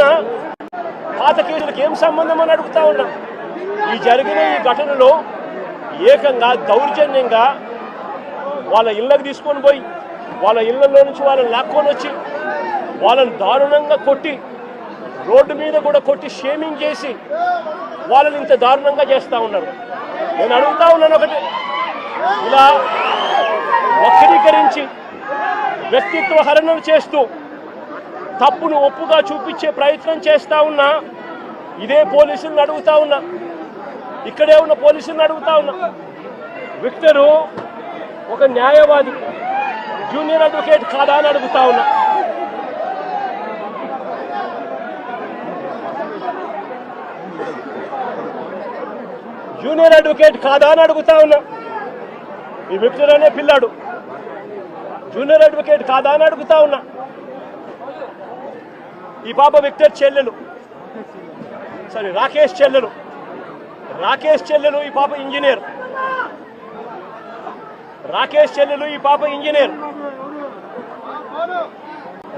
ఉన్న పాత కేసులకు ఏం సంబంధం అని అడుగుతా ఉన్నా. ఈ జరిగిన ఈ ఘటనలో ఏకంగా దౌర్జన్యంగా వాళ్ళ ఇళ్ళకి తీసుకొని పోయి వాళ్ళ ఇళ్ళలో నుంచి వాళ్ళని లాక్కొని వచ్చి వాళ్ళని దారుణంగా కొట్టి రోడ్డు మీద కూడా కొట్టి షేమింగ్ చేసి వాళ్ళని ఇంత దారుణంగా చేస్తూ ఉన్నారు. నేను అడుగుతా ఉన్నాను ఒకటి. ఇలా వక్రీకరించి వ్యక్తిత్వ హరణలు చేస్తూ తప్పును ఒప్పుగా చూపించే ప్రయత్నం చేస్తా ఉన్నా ఇదే పోలీసులను అడుగుతా ఉన్నా ఇక్కడే ఉన్న పోలీసులను అడుగుతా ఉన్నా. విక్టరు ఒక న్యాయవాది జూనియర్ అడ్వకేట్ కాదా అని అడుగుతా ఉన్నా. జూనియర్ అడ్వకేట్ కాదా అని అడుగుతా ఉన్నా. ఈ విక్టర్ అనే పిల్లాడు జూనియర్ అడ్వకేట్ కాదా అని అడుగుతా ఉన్నా. ఈ పాప విక్టర్ చెల్లెలు. సారీ రాకేష్ చెల్లెలు. రాకేష్ చెల్లెలు ఈ పాప ఇంజనీర్. రాకేష్ చెల్లెలు ఈ పాప ఇంజనీర్.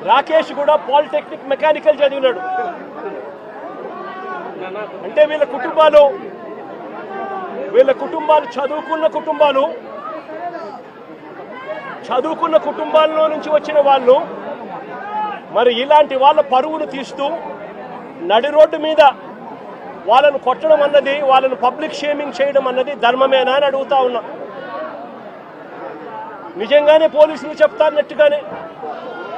రాకేష్ కూడా పాలిటెక్నిక్ మెకానికల్ చదివినాడు. అంటే వీళ్ళ కుటుంబాలు వీళ్ళ కుటుంబాలు చదువుకున్న కుటుంబాలు చదువుకున్న కుటుంబాల్లో నుంచి వచ్చిన వాళ్ళు మరి ఇలాంటి వాళ్ళ పరువును తీస్తూ నడి రోడ్డు మీద వాళ్ళను కొట్టడం అన్నది వాళ్ళను పబ్లిక్ షేమింగ్ చేయడం అన్నది ధర్మమేనా అని అడుగుతా ఉన్నా. నిజంగానే పోలీసులు చెప్తారన్నట్టుగానే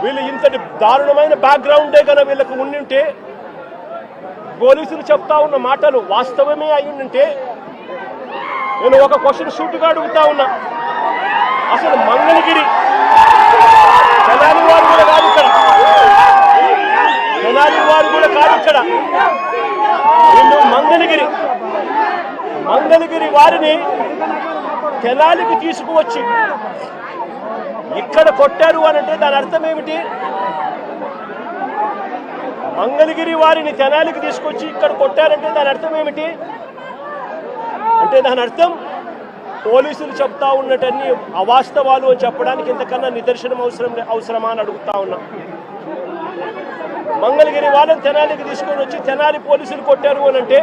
వీళ్ళు ఇంతటి దారుణమైన బ్యాక్గ్రౌండే కనుక వీళ్ళకు ఉండింటే పోలీసులు చెప్తా ఉన్న మాటలు వాస్తవమే అయి నేను ఒక క్వశ్చన్ సూటుగా అడుగుతా ఉన్నా. అసలు మంగళగిరి తెనాలి వారు కూడా కాదు ఇక్కడ. తెనాలి వారు కూడా కాదు ఇక్కడ. వీళ్ళు మంగళగిరి మంగళగిరి వారిని తెనాలికి తీసుకువచ్చి ఇక్కడ కొట్టారు అని అంటే దాని అర్థం ఏమిటి? మంగళగిరి వారిని తెనాలికి తీసుకొచ్చి ఇక్కడ కొట్టారంటే దాని అర్థం ఏమిటి? అంటే దాని అర్థం పోలీసులు చెప్తా ఉన్నటన్ని అవాస్తవాలు అని చెప్పడానికి ఇంతకన్నా నిదర్శనం అవసరం అవసరమా అని అడుగుతా ఉన్నా. మంగళగిరి వాళ్ళని తెనాలికి తీసుకొని వచ్చి తెనాలి పోలీసులు కొట్టారు అని అంటే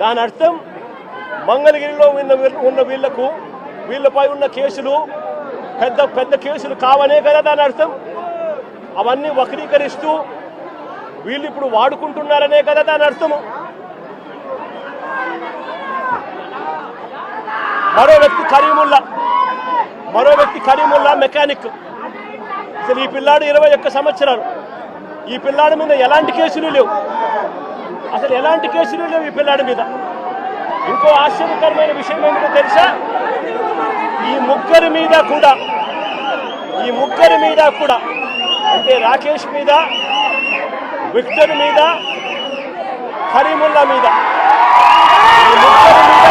దాని అర్థం మంగళగిరిలో ఉన్న ఉన్న వీళ్ళకు వీళ్ళపై ఉన్న కేసులు పెద్ద పెద్ద కేసులు కావనే కదా దాని అర్థం. అవన్నీ వక్రీకరిస్తూ వీళ్ళు ఇప్పుడు వాడుకుంటున్నారనే కదా దాని అర్థము. మరో వ్యక్తి కరీముల్లా. మరో వ్యక్తి కరీముల్లా మెకానిక్. అసలు ఈ పిల్లాడు ఇరవై ఒక్క సంవత్సరాలు. ఈ పిల్లాడి మీద ఎలాంటి కేసులు లేవు. అసలు ఎలాంటి కేసులు లేవు ఈ పిల్లాడి మీద. ఇంకో ఆశ్చర్యకరమైన విషయం ఏమిటో తెలుసా? ఈ ముగ్గురి మీద కూడా ఈ ముగ్గురి మీద కూడా అంటే రాకేష్ మీద విక్టర్ మీద కరీముల్లా మీద ఈ మీద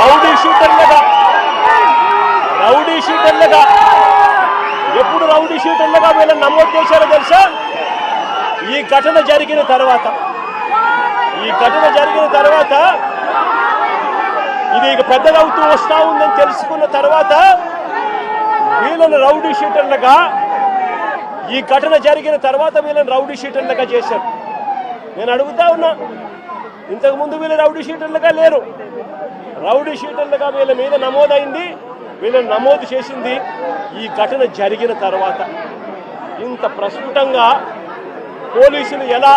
రౌడీ షూటర్లుగా రౌడీ షూటర్లుగా రౌండ్ రౌడీ షూటర్లుగా వీళ్ళని నమోదు చేశారో తెలుసా? ఈ ఘటన జరిగిన తర్వాత ఈ ఘటన జరిగిన తర్వాత ఇది ఇక పెద్దదవుతూ వస్తా ఉందని తెలుసుకున్న తర్వాత వీళ్ళని రౌడీ షీటర్లుగా ఈ ఘటన జరిగిన తర్వాత వీళ్ళని రౌడీ షీటర్లుగా చేశారు. నేను అడుగుతా ఉన్నా ఇంతకు ముందు వీళ్ళు రౌడీ షీటర్లుగా లేరు. రౌడీ షీటర్లుగా వీళ్ళ మీద నమోదైంది. వీళ్ళని నమోదు చేసింది ఈ ఘటన జరిగిన తర్వాత. ఇంత ప్రస్ఫుటంగా పోలీసులు ఎలా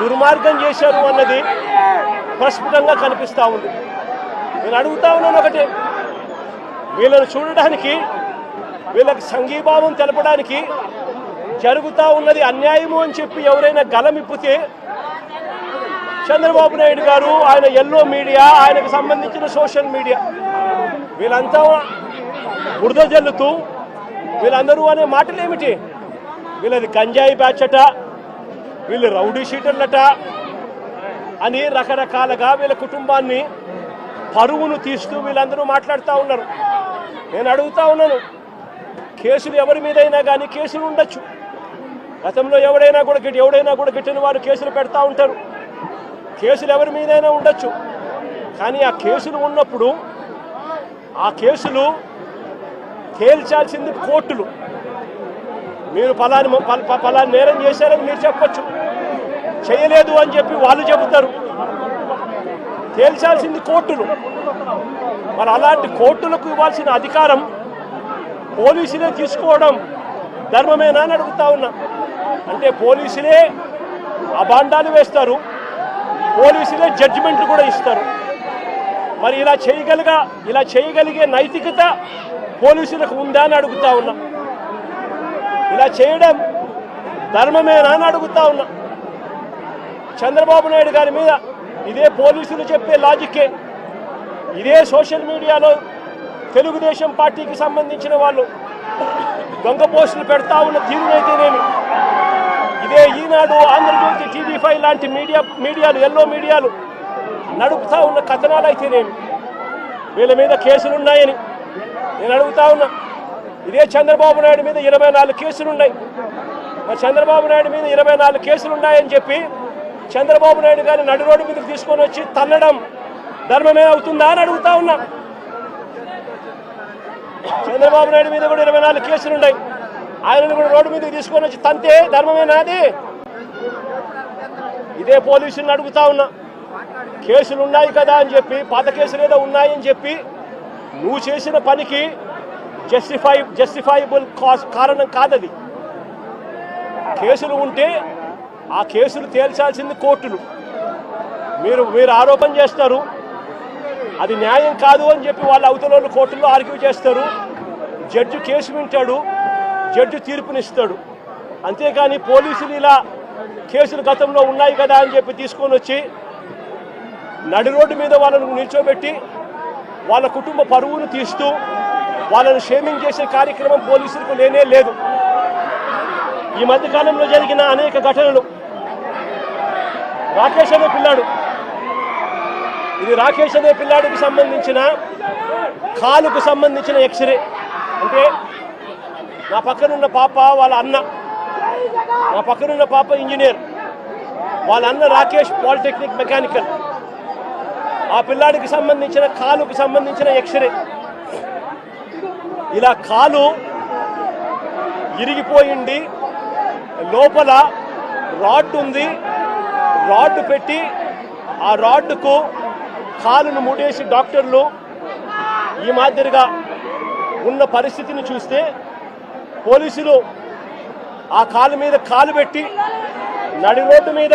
దుర్మార్గం చేశారు అన్నది ప్రస్ఫుటంగా కనిపిస్తూ ఉంది. నేను అడుగుతా ఉన్నాను ఒకటి. వీళ్ళని చూడడానికి వీళ్ళకి సంఘీభావం తెలపడానికి జరుగుతూ ఉన్నది అన్యాయము అని చెప్పి ఎవరైనా గలమిప్పితే చంద్రబాబు నాయుడు గారు ఆయన ఎల్లో మీడియా ఆయనకు సంబంధించిన సోషల్ మీడియా వీళ్ళంతా బురద జల్లుతూ వీళ్ళందరూ అనే మాటలు ఏమిటి వీళ్ళది గంజాయి బ్యాచ్ అట వీళ్ళు రౌడీ షీటర్లట అని రకరకాలుగా వీళ్ళ కుటుంబాన్ని పరువును తీస్తూ వీళ్ళందరూ మాట్లాడుతూ ఉన్నారు. నేను అడుగుతా ఉన్నాను కేసులు ఎవరి మీదైనా కానీ కేసులు ఉండొచ్చు. గతంలో ఎవడైనా కూడా గిట్- ఎవడైనా కూడా గిట్టిన వారు కేసులు పెడతా ఉంటారు. కేసులు ఎవరి మీదైనా ఉండొచ్చు. కానీ ఆ కేసులు ఉన్నప్పుడు ఆ కేసులు తేల్చాల్సింది కోర్టులు. మీరు పలాని పల- నేరం చేశారని మీరు చెప్పచ్చు. చేయలేదు అని చెప్పి వాళ్ళు చెబుతారు. తేల్చాల్సింది కోర్టులు. మరి అలాంటి కోర్టులకు ఇవ్వాల్సిన అధికారం పోలీసులే తీసుకోవడం ధర్మమేనా అని అడుగుతా ఉన్నా. అంటే పోలీసులే అబాండాలు వేస్తారు. పోలీసులే జడ్జిమెంట్లు కూడా ఇస్తారు. మరి ఇలా చేయగలిగా ఇలా చేయగలిగే నైతికత పోలీసులకు ఉందా అని అడుగుతా ఉన్నా. ఇలా చేయడం ధర్మమేనా అని అడుగుతా ఉన్నా. చంద్రబాబు నాయుడు గారి మీద ఇదే పోలీసులు చెప్పే లాజిక్కే. ఇదే సోషల్ మీడియాలో తెలుగుదేశం పార్టీకి సంబంధించిన వాళ్ళు దొంగ పోస్టులు పెడతా ఉన్న తీరునైతేనేమి ఇదే ఈనాడు ఆంధ్రజ్యోతి టీవీ ఫైవ్ లాంటి మీడియా మీడియాలు ఎల్లో మీడియాలు నడుపుతా ఉన్న కథనాలు అయితే నేను వీళ్ళ మీద కేసులు ఉన్నాయని నేను అడుగుతా ఉన్నా. ఇదే చంద్రబాబు నాయుడు మీద ఇరవై నాలుగు కేసులు ఉన్నాయి. మరి చంద్రబాబు నాయుడు మీద ఇరవై నాలుగు కేసులు ఉన్నాయని చెప్పి చంద్రబాబు నాయుడు గారిని నడు రోడ్డు మీదకి తీసుకొని వచ్చి తన్నడం ధర్మమే అవుతుందా అని అడుగుతా ఉన్నా. చంద్రబాబు నాయుడు మీద కూడా ఇరవై నాలుగు కేసులు ఉన్నాయి. ఆయనను కూడా రోడ్డు మీదకి తీసుకొని వచ్చి తంతే ధర్మమేనాది ఇదే పోలీసుని అడుగుతా ఉన్నా. కేసులు ఉన్నాయి కదా అని చెప్పి పాత కేసులు ఏదో ఉన్నాయని చెప్పి నువ్వు చేసిన పనికి జస్టిఫై జస్టిఫైబుల్ కాస్ కారణం కాదది. కేసులు ఉంటే ఆ కేసులు తేల్చాల్సింది కోర్టులు. మీరు మీరు ఆరోపణ చేస్తారు అది న్యాయం కాదు అని చెప్పి వాళ్ళ అవతల వాళ్ళు కోర్టులో ఆర్గ్యూ చేస్తారు. జడ్జి కేసు వింటాడు జడ్జి తీర్పునిస్తాడు. అంతేకాని పోలీసులు ఇలా కేసులు గతంలో ఉన్నాయి కదా అని చెప్పి తీసుకొని వచ్చి నడి రోడ్డు మీద వాళ్ళను నిల్చోబెట్టి వాళ్ళ కుటుంబ పరువును తీస్తూ వాళ్ళను షేమింగ్ చేసే కార్యక్రమం పోలీసులకు లేనే లేదు. ఈ మధ్యకాలంలో జరిగిన అనేక ఘటనలు. రాకేష్ అనే పిల్లాడు. ఇది రాకేష్ అనే పిల్లాడికి సంబంధించిన కాలుకు సంబంధించిన ఎక్స్రే. అంటే నా పక్కనున్న పాప వాళ్ళ అన్న. నా పక్కనున్న పాప ఇంజనీర్. వాళ్ళ అన్న రాకేష్ పాలిటెక్నిక్ మెకానికల్. ఆ పిల్లాడికి సంబంధించిన కాలుకు సంబంధించిన ఎక్స్రే ఇలా కాలు ఇరిగిపోయింది. లోపల రాడ్ ఉంది. రాడ్ పెట్టి ఆ రాడ్కు కాలును ముడేసి డాక్టర్లు ఈ మాదిరిగా ఉన్న పరిస్థితిని చూస్తే పోలీసులు ఆ కాలు మీద కాలు పెట్టి నడి రోడ్డు మీద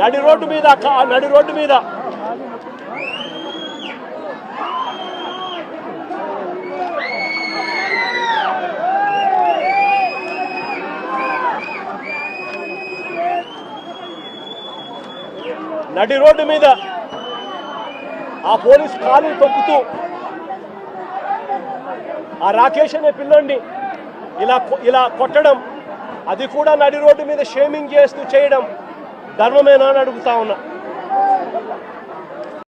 నడి రోడ్డు మీద నడి రోడ్డు మీద. నడి రోడ్డు మీద. ఆ పోలీస్ కాలు తొక్కుతూ ఆ రాకేష్ అనే పిల్లోడిని ఇలా ఇలా కొట్టడం అది కూడా నడి రోడ్డు మీద షేమింగ్ చేస్తూ చేయడం ధర్మమేనా అని అడుగుతా ఉన్నా.